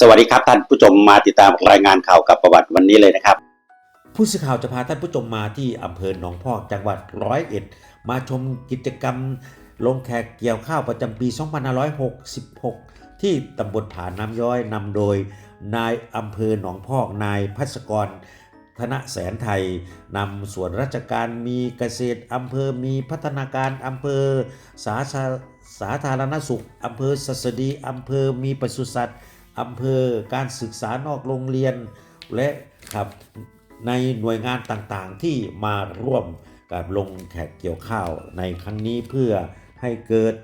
สวัสดีครับท่านผู้ชมมาติดตามรายงานข่าวกับประวัติวันนี้เลยนะครับ ผู้สื่อข่าวจะพาท่านผู้ชมมาที่อำเภอหนองพอกจังหวัดร้อยเอ็ดมาชมกิจกรรม ลงแขกเกี่ยวข้าวประจำปี 2566 ที่ตำบลผาน้ำย้อยนำโดย นายอำเภอหนองพอกนายพัศกร ธนแสนไทยนำส่วนราชการมีเกษตรอำเภอมีพัฒนาการอำเภอสาธาสาธารณสุขอำเภอสัสดีอำเภอมีปศุสัตว์ อำเภอการศึกษานอกโรงเรียน และครับในหน่วยงานต่างๆที่มาร่วมกับลงแขกเกี่ยวข้าวในครั้งนี้เพื่อให้เกิด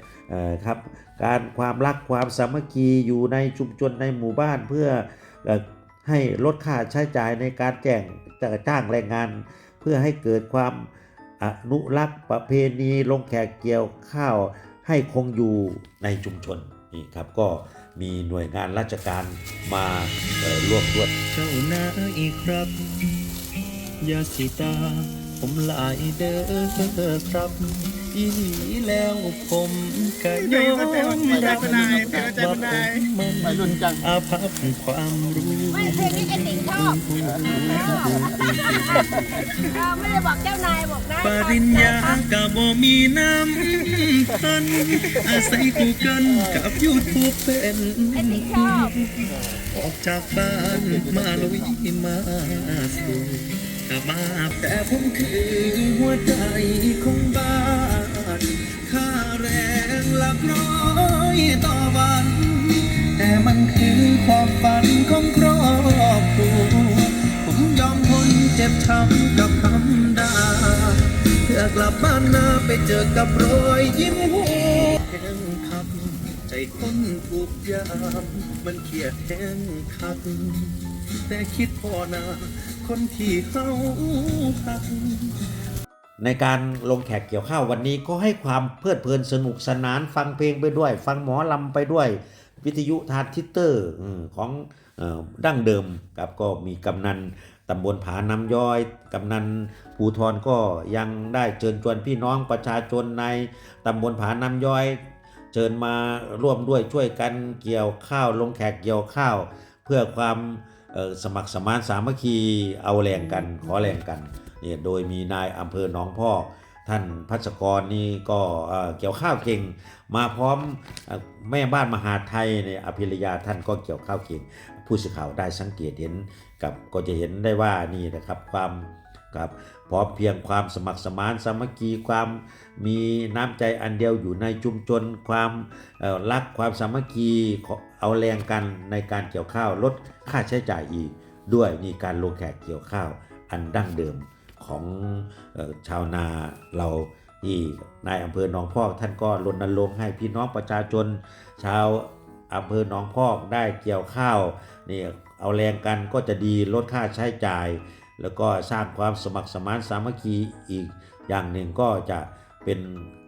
ครับการความรักความสามัคคีอยู่ในชุมชนในหมู่บ้านเพื่ออให้ลดค่าใช้จ่ายในการแจ้งจ้างแรงงาน เพื่อให้เกิดความอนุรักษ์ประเพณีลงแขกเกี่ยวข้าวให้คงอยู่ในชุมชน นี่ครับก็มีหน่วยงานราชการมาร่วมด้วยเจ้านาอีกครับยาสิตา ผมหลายเด้อครับ อีหลีแล้วผมก็ยอมรับว่าผมมันอาภัพความรู้ไม่เพลงนี้ไอ้ติ่งชอบไม่ได้บอกเจ้านายบอกนะปริญญากะบ่มีน้ำพันอาศัยกูเกิลกับยูทูบเป็นไอ้ติ่งชอบออกจากบ้านมาลุยมาสู่ กมาแต่ผมคือหัวใจของบ้านค่าแรงหลักร้อยต่อวัน แต่มันคือความฝันของครอบครัวผมยอมทนเจ็บช้ำกับคำด่าเพื่อกลับบ้านนาไปเจอกับรอยยิ้มหัวแห้งคับ ใจคนถูกยาม มันเครียดแห้งคัก แต่คิดพอนาคนที่เขาพัก ในการลงแขกเกี่ยวข้าววันนี้ก็ให้ความเพลิดเพลินสนุกสนานฟังเพลงไปด้วย ฟังหมอลำไปด้วย วิทยุทานทิตเตอร์ของออดั้งเดิมครับก็มีกำนันตำบลผาน้ำย้อย กำนันภูทรก็ยังได้เชิญชวนพี่น้องประชาชนในตำบลผาน้ำย้อย เชิญมาร่วมด้วยช่วยกันเกี่ยวข้าวลงแขกเกี่ยวข้าว เพื่อความสมัครสมานสามัคคีเอาแรงกันขอแรงกันเนี่ยโดยมีนายอำเภอหนองพ่อท่านพัชกรนี่ก็เกี่ยวข้าวเก่ง มาพร้อมแม่บ้านมหาไทยเนี่ยอภิรยาท่านก็เกี่ยวข้าวเก่ง ผู้สื่อข่าวได้สังเกตเห็นกับก็จะเห็นได้ว่านี่นะครับความ กับพร้อมเพียงความสมัครสมานสามัคคีความมีน้ำใจอันเดียวอยู่ในชุมชนความรักความสามัคคีเอาแรงกันในการเกี่ยวข้าวลดค่าใช้จ่ายอีก ด้วยนี่การลงแขกเกี่ยวข้าวอันดั้งเดิมของออชาวนาเราที่นายอำเภอหนองพอกท่านก็รณรงค์ให้พี่น้องประชาชน ชาวอำเภอหนองพอกได้เกี่ยวข้าวนี่เอาแรงกันก็จะดีลดค่าใช้จ่าย แล้วก็สร้างความสมัครสมานสามัคคีอีกอย่างหนึ่งก็จะเป็น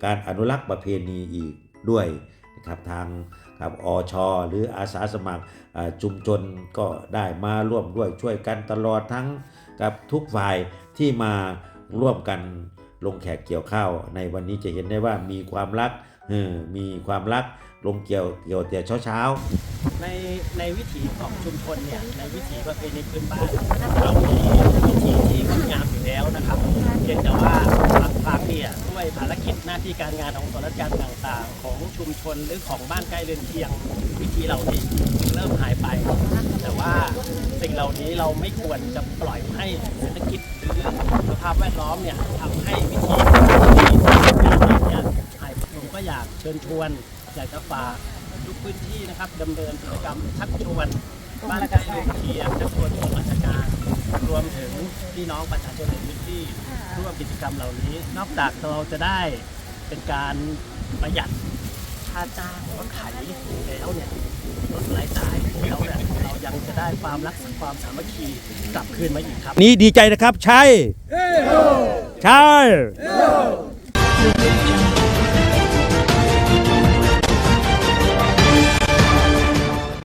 การอนุรักษ์ประเพณีอีกด้วยนะครับทางครับอชหรืออาสาสมัครชุมชนก็ได้มาร่วมด้วยช่วยกันตลอดทั้งกับทุกฝ่ายที่มาร่วมกันลงแขกเกี่ยวข้าวในวันนี้จะเห็นได้ว่ามีความรัก เออมีความรักลงเกี่ยวเกี่ยวแต่เช้าเช้าในในวิถีของชุมชนเนี่ยในวิถีประเพณีพื้นบ้านเรามีวิถีที่งดงามอยู่แล้วนะครับเพียงแต่ว่าบางครั้งเนี่ยด้วยภารกิจหน้าที่การงานของส่วนราชการต่างๆ ของชุมชนหรือของบ้านใกล้เรือนเคียง วิธีเหล่านี้เริ่มหายไป แต่ว่าสิ่งเหล่านี้เราไม่ควรจะปล่อยให้เศรษฐกิจหรือสภาพแวดล้อมเนี่ยทำให้วิถี ชิญชวน อยากจะฝากทุกพื้นที่นะครับดำเนินกิจกรรมชักชวนบ้านใกล้เรือนเคียงชักชวนของราชการรวมถึงพี่น้องประชาชนในพื้นที่ร่วมกิจกรรมเหล่านี้ นอกจากเราจะได้เป็นการประหยัดค่าจ้างรถไถแล้วเนี่ยลดรายจ่ายแล้วเนี่ยเรายังจะได้ความรักความสามัคคีกลับคืนมาอีกครับ นี้ดีใจนะครับ ใช่ ใช่เ